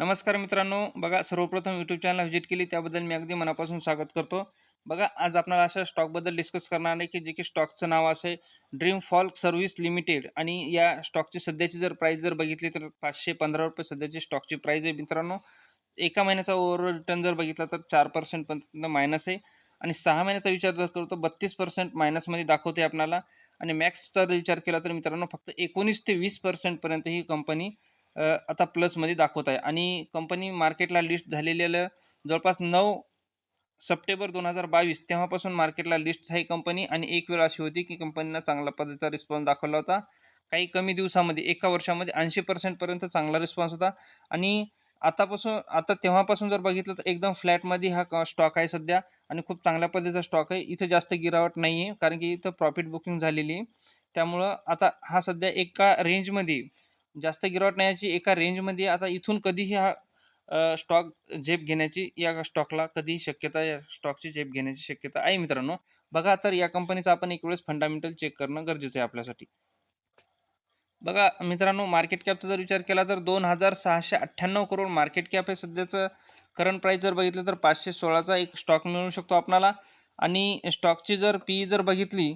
नमस्कार मित्रांनो बघा सर्वप्रथम यूट्यूब चॅनल व्हिजिट केली त्याबद्दल मी अगदी मनापासून स्वागत करतो. बघा आज आपल्याला अशा स्टॉकबद्दल डिस्कस करणार आहे की जे की स्टॉकचं नाव असे ड्रीम फॉल्क सर्व्हिस लिमिटेड आणि या स्टॉकची सध्याची जर प्राईस जर बघितली तर पाचशे पंधरा रुपये सध्याची स्टॉकची प्राईस आहे मित्रांनो. एका महिन्याचा ओव्हरऑल रिटर्न जर बघितला तर चार पर्सेंटपर्यंत मायनस आहे. आणि सहा महिन्याचा विचार जर करतो बत्तीस पर्सेंट मायनसमध्ये दाखवते आपल्याला आणि मॅक्सचा जर विचार केला तर मित्रांनो फक्त एकोणीस ते वीस पर्सेंटपर्यंत ही कंपनी अ, आता प्लसमध्ये दाखवत आहे. आणि कंपनी मार्केटला लिस्ट झालेल्या जवळपास नऊ सप्टेंबर दोन हजार बावीस तेव्हापासून मार्केटला लिस्ट आहे कंपनी आणि एक वेळ अशी होती की कंपनीनं चांगला पद्धतीचा रिस्पॉन्स दाखवला होता. काही कमी दिवसामध्ये एका वर्षामध्ये ऐंशी पर्सेंटपर्यंत चांगला रिस्पॉन्स होता. आणि आतापासून आता तेव्हापासून जर बघितलं तर एकदम फ्लॅटमध्ये हा स्टॉक आहे सध्या. आणि खूप चांगल्या पद्धतीचा स्टॉक आहे. इथं जास्त गिरावट नाही आहे कारण की इथं प्रॉफिट बुकिंग झालेली आहे. त्यामुळं आता हा सध्या एका रेंजमध्ये जास्त गिरावट नाही याची. एका रेंजमध्ये आता इथून कधीही हा स्टॉक झेप घेण्याची या स्टॉकला कधीही शक्यता या स्टॉकची झेप घेण्याची शक्यता आहे मित्रांनो. बघा तर या कंपनीचा आपण एक वेळेस फंडामेंटल चेक करणं गरजेचं आहे आपल्यासाठी. बघा मित्रांनो मार्केट कॅपचा जर विचार केला तर दोन हजार सहाशे अठ्ठ्याण्णव करोड मार्केट कॅप आहे सध्याचं करंट प्राईस जर बघितलं तर पाचशे सोळाचा एक स्टॉक मिळू शकतो आपणाला. आणि स्टॉकची जर पी जर बघितली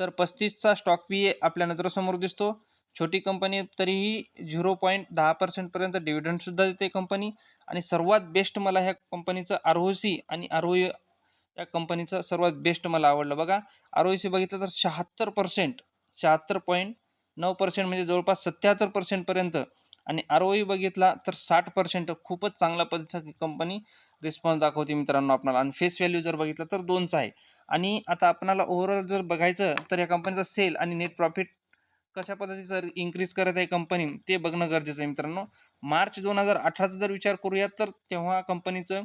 तर पस्तीसचा स्टॉक पी आपल्या नजरेसमोर दिसतो. छोटी कंपनी तरीही झिरो पॉईंट दहा पर्सेंटपर्यंत डिव्हिडंडसुद्धा देते कंपनी आणि सर्वात बेस्ट मला ह्या कंपनीचं आर ओ सी आणि आर ओ या कंपनीचं सर्वात बेस्ट मला आवडलं. बघा आर ओ सी बघितलं तर शहात्तर पर्सेंट शहात्तर पॉईंट नऊ पर्सेंट म्हणजे जवळपास सत्याहत्तर पर्सेंटपर्यंत आणि आर ओ बघितला तर साठ पर्सेंट खूपच चांगल्या पद्धतीचा कंपनी रिस्पॉन्स दाखवते मित्रांनो आपणाला आणि फेस व्हॅल्यू जर बघितलं तर दोनचा आहे. आणि आता आपणाला ओव्हरऑल जर बघायचं तर या कंपनीचा सेल आणि नेट प्रॉफिट कशा पद्धतीचं इन्क्रीज करत आहे कंपनी ते बघणं गरजेचं आहे मित्रांनो. मार्च दोन हजार अठराचा जर विचार करूयात तर तेव्हा कंपनीचं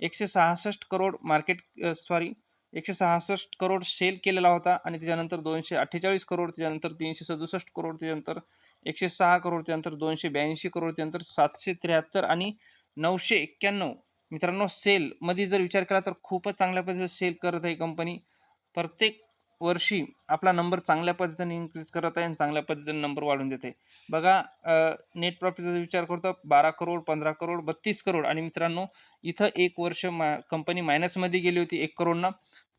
एकशे सहासष्ट करोड मार्केट सॉरी एकशे सहासष्ट करोड सेल केलेला होता आणि त्याच्यानंतर दोनशे अठ्ठेचाळीस करोड त्याच्यानंतर तीनशे सदुसष्ट करोड त्याच्यानंतर एकशे सहा करोड त्यानंतर दोनशे ब्याऐंशी करोड त्यानंतर सातशे त्र्याहत्तर आणि नऊशे एक्क्याण्णव. मित्रांनो सेलमध्ये जर विचार केला तर खूपच चांगल्या पद्धतीने सेल करत आहे कंपनी प्रत्येक वर्षी आपला नंबर चांगल्या पद्धतीने इन्क्रीज करत आहे आणि चांगल्या पद्धतीने नंबर वाढून देते. बघा नेट प्रॉफिटचा विचार करतो बारा करोड पंधरा करोड बत्तीस करोड. आणि मित्रांनो इथं एक वर्ष मा कंपनी मायनसमध्ये गेली होती एक करोडनं.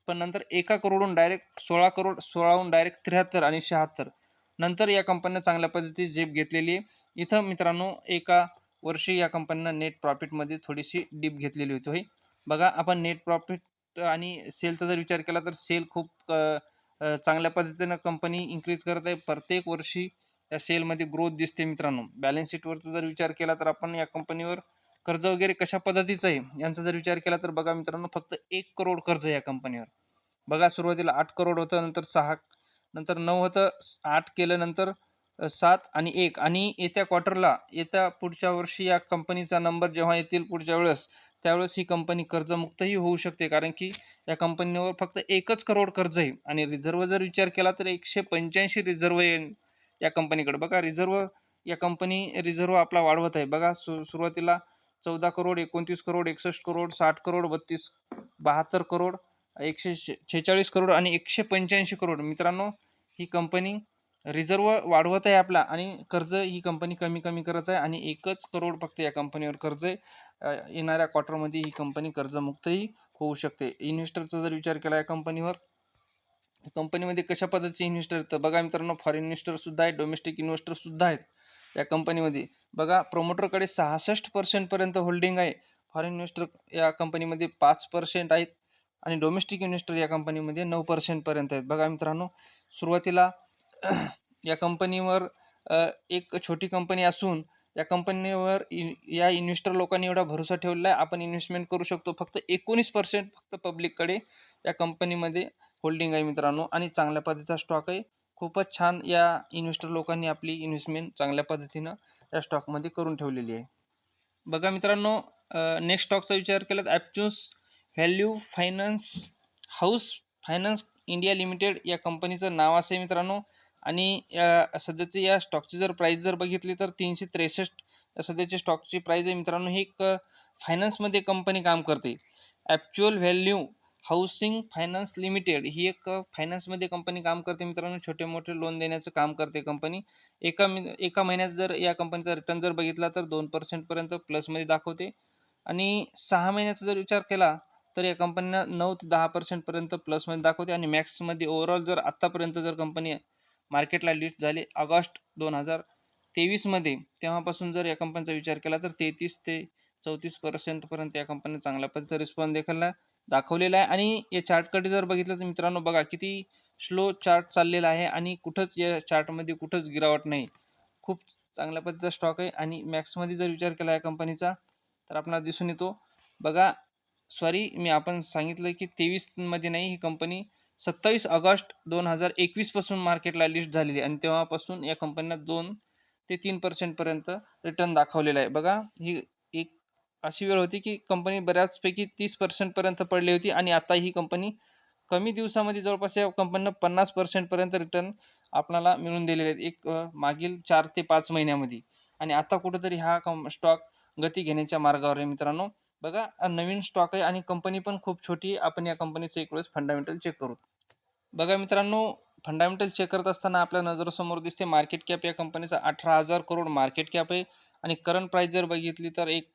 पण नंतर एका करोडहून डायरेक्ट सोळा करोड सोळाहून डायरेक्ट त्र्याहत्तर आणि शहात्तर. नंतर या कंपनीनं चांगल्या पद्धतीची झेप घेतलेली आहे. इथं मित्रांनो एका वर्षी या कंपनीनं नेट प्रॉफिटमध्ये थोडीशी डीप घेतलेली होती. बघा आपण नेट प्रॉफिट आणि सेलचा जर विचार केला तर सेल खूप चांगल्या पद्धतीनं कंपनी इन्क्रीज करत आहे. प्रत्येक वर्षी या सेलमध्ये ग्रोथ दिसते मित्रांनो. बॅलन्स शीटवरचा जर विचार केला तर आपण या कंपनीवर कर्ज वगैरे कशा पद्धतीचं आहे यांचा जर विचार केला तर बघा मित्रांनो फक्त एक करोड कर्ज या कंपनीवर. बघा सुरुवातीला आठ करोड होतं नंतर सहा नंतर नऊ होतं आठ केलं नंतर सात आणि एक. आणि येत्या क्वार्टरला येत्या पुढच्या वर्षी या कंपनीचा नंबर जेव्हा येतील पुढच्या वेळेस त्यावेळेस ही कंपनी कर्जमुक्तही होऊ शकते. कारण की या कंपनीवर फक्त एकच करोड कर्ज आहे. आणि रिझर्व जर विचार केला तर एकशे पंच्याऐंशी रिझर्व येईल या कंपनीकडे बघा रिझर्व या कंपनी रिझर्व आपला वाढवत आहे. बघा सु सुरुवातीला चौदा करोड एकोणतीस करोड एकसष्ट करोड साठ करोड बत्तीस बहात्तर करोड एकशे शेहेचाळीस करोड आणि एकशे पंच्याऐंशी करोड मित्रांनो ही कंपनी रिझर्व वाढवत आहे आपला आणि कर्ज ही कंपनी कमी कमी करत आहे आणि एकच करोड फक्त या कंपनीवर कर्ज आहे येणाऱ्या क्वार्टरमध्ये ही कंपनी कर्जमुक्तही होऊ शकते. इन्व्हेस्टरचा जर विचार केला या कंपनीवर कंपनीमध्ये कशा पद्धतीचे इन्व्हेस्टर येतं बघा मित्रांनो फॉरेन इन्व्हेस्टरसुद्धा आहेत डोमेस्टिक इन्व्हेस्टरसुद्धा आहेत या कंपनीमध्ये बघा प्रोमोटरकडे सहासष्ट पर्सेंटपर्यंत होल्डिंग आहे. फॉरेन इन्व्हेस्टर या कंपनीमध्ये पाच पर्सेंट आहेत आणि डोमेस्टिक इन्व्हेस्टर या कंपनीमध्ये नऊ पर्सेंटपर्यंत आहेत. बघा मित्रांनो सुरुवातीला या कंपनीवर एक छोटी कंपनी असून या कंपनीवर इन या इन्व्हेस्टर लोकांनी एवढा भरोसा ठेवला आहे. आपण इन्व्हेस्टमेंट करू शकतो. फक्त एकोणीस पर्सेंट फक्त पब्लिककडे या कंपनीमध्ये होल्डिंग आहे मित्रांनो. आणि चांगल्या पद्धतीचा स्टॉक आहे. खूपच छान या इन्व्हेस्टर लोकांनी आपली इन्व्हेस्टमेंट चांगल्या पद्धतीनं या स्टॉकमध्ये करून ठेवलेली आहे. बघा मित्रांनो नेक्स्ट स्टॉकचा विचार केला तर Aptus value finance house finance India limited या कंपनीचं नाव असं आहे मित्रांनो. आणि या सध्याची या स्टॉकची जर प्राईस जर बघितली तर तीनशे त्रेसष्ट सध्याची स्टॉकची प्राईस आहे. मित्रांनो ही एक फायनान्समध्ये कंपनी काम करते. Actual value housing finance limited ही एक फायनान्समध्ये कंपनी काम करते. मित्रांनो छोटे मोठे लोन देण्याचं काम करते कंपनी एका मि एका महिन्यात जर या कंपनीचा रिटर्न जर बघितला तर दोन पर्सेंटपर्यंत प्लसमध्ये दाखवते. आणि सहा महिन्याचा जर विचार केला तर या कंपनीनं नऊ ते दहा पर्सेंटपर्यंत प्लसमध्ये दाखवते. आणि मॅक्समध्ये ओव्हरऑल जर आत्तापर्यंत जर कंपनी मार्केटला लिस्ट झाले. ऑगस्ट दोन हजार तेवीसमध्ये तेव्हापासून जर या कंपनीचा विचार केला तर तेहतीस ते चौतीस पर्सेंटपर्यंत या कंपनीने चांगल्या पद्धतीचा रिस्पॉन्स देखील दाखवलेला आहे. आणि या चार्टकडे जर बघितलं तर मित्रांनो बघा किती स्लो चार्ट चाललेला आहे आणि कुठंच या चार्टमध्ये कुठंच गिरावट नाही. खूप चांगल्या पद्धतीचा स्टॉक आहे आणि मॅक्समध्ये जर विचार केला या कंपनीचा तर आपल्याला दिसून येतो. बघा सॉरी मी आपण सांगितलं की तेवीसमध्ये नाही ही कंपनी सत्तावीस ऑगस्ट दोन हजार एकवीसपासून मार्केटला लिस्ट झालेली आणि तेव्हापासून या कंपनीला दोन ते तीन पर्सेंटपर्यंत रिटर्न दाखवलेला आहे. बघा ही एक अशी वेळ होती की कंपनी बऱ्याचपैकी तीस पर्सेंटपर्यंत पडली होती आणि आता ही कंपनी कमी दिवसामध्ये जवळपास या कंपनीनं पन्नास पर्सेंटपर्यंत रिटर्न आपणाला मिळून दिलेले आहेत. एक मागील चार ते पाच महिन्यामध्ये. आणि आता कुठंतरी हा कं स्टॉक गती घेण्याच्या मार्गावर आहे मित्रांनो. बघा नवीन स्टॉक आहे आणि कंपनी पण खूप छोटी आपण या कंपनीचं एक वेळेस फंडामेंटल चेक करू. बघा मित्रांनो फंडामेंटल चेक करत असताना आपल्या नजरेसमोर दिसते मार्केट कॅप या कंपनीचा अठरा हजार करोड मार्केट कॅप आहे. आणि करंट प्राईस जर बघितली तर एक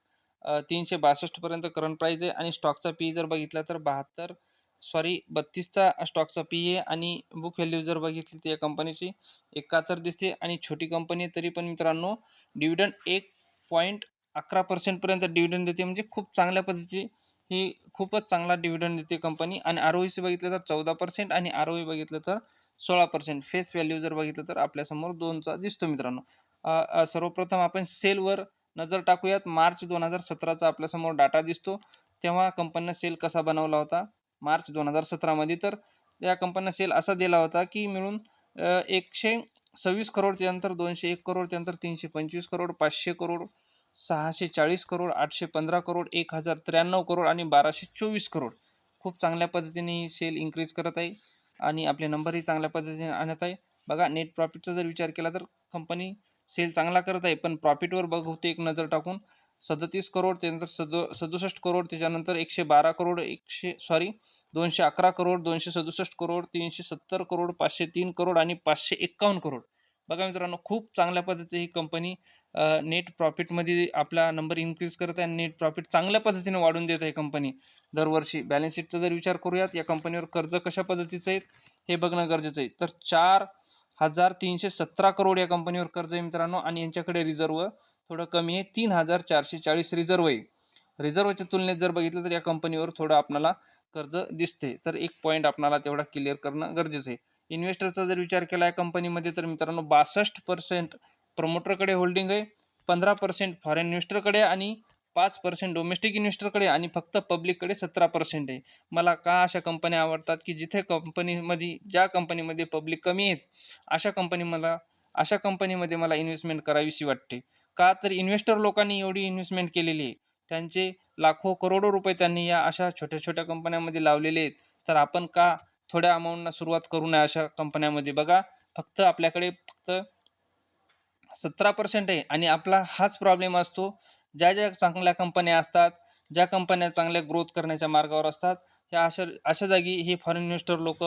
तीनशे बासष्टपर्यंत करंट प्राईज आहे. आणि स्टॉकचा पी जर बघितला तर बहात्तर सॉरी बत्तीसचा स्टॉकचा पी आहे. आणि बुक व्हॅल्यू जर बघितली तर या कंपनीची एकाहत्तर दिसते. आणि छोटी कंपनी आहे तरी पण मित्रांनो डिव्हिडंड एक पॉईंट अकरा पर्सेंटपर्यंत डिव्हिडंड देते. म्हणजे खूप चांगल्या पद्धतीची ही खूपच चांगला डिव्हिडंड देते कंपनी आणि आर ओ सी बघितलं तर चौदा पर्सेंट आणि आर ओ बघितलं तर सोळा पर्सेंट फेस व्हॅल्यू जर बघितलं तर आपल्यासमोर दोनचा दिसतो मित्रांनो. सर्वप्रथम आपण सेलवर नजर टाकूयात. मार्च दोन हजार सतराचा आपल्यासमोर डाटा दिसतो. तेव्हा कंपनीनं सेल कसा बनवला होता? मार्च दोन हजार सतरामध्ये. तर या कंपनीनं सेल असा दिला होता की मिळून एकशे सव्वीस करोड त्यानंतर दोनशे एक करोड त्यानंतर तीनशे पंचवीस करोड पाचशे करोड सहाशे चाळीस करोड आठशे पंधरा करोड एक हजार त्र्याण्णव करोड आणि बाराशे चोवीस करोड. खूप चांगल्या पद्धतीने ही सेल इन्क्रीज करत आहे आणि आपले नंबरही चांगल्या पद्धतीने आणत आहे. बघा नेट प्रॉफिटचा जर विचार केला तर कंपनी सेल चांगला करत आहे पण प्रॉफिटवर बघते एक नजर टाकून. सदतीस करोड त्यानंतर सदो सदुसष्ट करोड त्याच्यानंतर एकशे बारा करोड एकशे सॉरी दोनशे अकरा करोड दोनशे सदुसष्ट करोड तीनशे सत्तर करोड पाचशे तीन करोड आणि पाचशे एक्कावन्न करोड. बघा मित्रांनो खूप चांगल्या पद्धतीची ही कंपनी नेट प्रॉफिटमध्ये आपला नंबर इन्क्रीज करत आहे आणि नेट प्रॉफिट चांगल्या पद्धतीने वाढून देत आहे कंपनी दरवर्षी बॅलन्स शीटचा जर विचार करूयात या कंपनीवर कर्ज कशा पद्धतीचं आहे हे बघणं गरजेचं आहे. तर चार हजार तीनशे सतरा करोड या कंपनीवर कर्ज आहे मित्रांनो आणि यांच्याकडे रिझर्व थोडं कमी आहे तीन हजार चारशे चाळीस रिझर्व आहे. रिझर्वच्या तुलनेत जर बघितलं तर या कंपनीवर थोडं आपल्याला कर्ज दिसते तर एक पॉईंट आपणाला तेवढा क्लिअर करणं गरजेचं आहे. इन्व्हेस्टरचा जर विचार केला या कंपनीमध्ये तर मित्रांनो बासष्ट पर्सेंट प्रमोटरकडे होल्डिंग आहे पंधरा पर्सेंट फॉरेन इन्व्हेस्टरकडे आणि पाच पर्सेंट डोमेस्टिक इन्व्हेस्टरकडे आणि फक्त पब्लिककडे सतरा पर्सेंट आहे. मला का अशा कंपन्या आवडतात की जिथे कंपनीमध्ये ज्या कंपनीमध्ये पब्लिक कमी आहेत अशा कंपनी मला अशा कंपनीमध्ये मला इन्व्हेस्टमेंट करावीशी वाटते. का तर इन्व्हेस्टर लोकांनी एवढी इन्व्हेस्टमेंट केलेली आहे. त्यांचे लाखो करोडो रुपये त्यांनी या अशा छोट्या छोट्या कंपन्यांमध्ये लावलेले आहेत. तर आपण का थोड्या अमाऊंटना सुरुवात करू नये अशा कंपन्यामध्ये बघा फक्त आपल्याकडे फक्त सतरा पर्सेंट आहे आणि आपला हाच प्रॉब्लेम असतो. ज्या ज्या चांगल्या कंपन्या असतात ज्या कंपन्या चांगल्या ग्रोथ करण्याच्या मार्गावर असतात ह्या अशा अशा जागी हे फॉरेन इन्व्हेस्टर लोक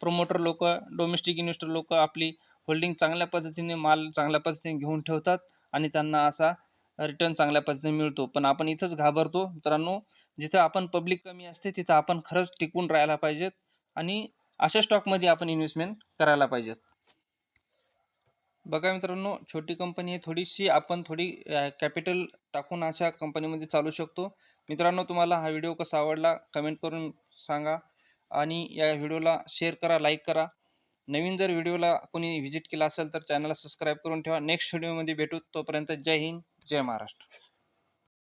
प्रमोटर लोक डोमेस्टिक इन्व्हेस्टर लोक आपली होल्डिंग चांगल्या पद्धतीने माल चांगल्या पद्धतीने घेऊन ठेवतात आणि त्यांना असा रिटर्न चांगल्या पद्धतीने मिळतो. पण आपण इथंच घाबरतो. मित्रांनो जिथं आपण पब्लिक कमी असते तिथं आपण खरंच टिकून राहायला पाहिजेत. आणि अशा स्टॉकमध्ये आपण इन्व्हेस्टमेंट करायला पाहिजेत. बघा मित्रांनो छोटी कंपनी आहे थोडीशी आपण थोडी कॅपिटल टाकून अशा कंपनीमध्ये चालू शकतो. मित्रांनो तुम्हाला हा व्हिडिओ कसा आवडला कमेंट करून सांगा आणि या व्हिडिओला शेअर करा लाईक करा. नवीन जर व्हिडिओला कोणी व्हिजिट केला असेल तर चॅनलला सबस्क्राईब करून ठेवा. नेक्स्ट व्हिडिओमध्ये भेटू. तोपर्यंत जय हिंद जय महाराष्ट्र.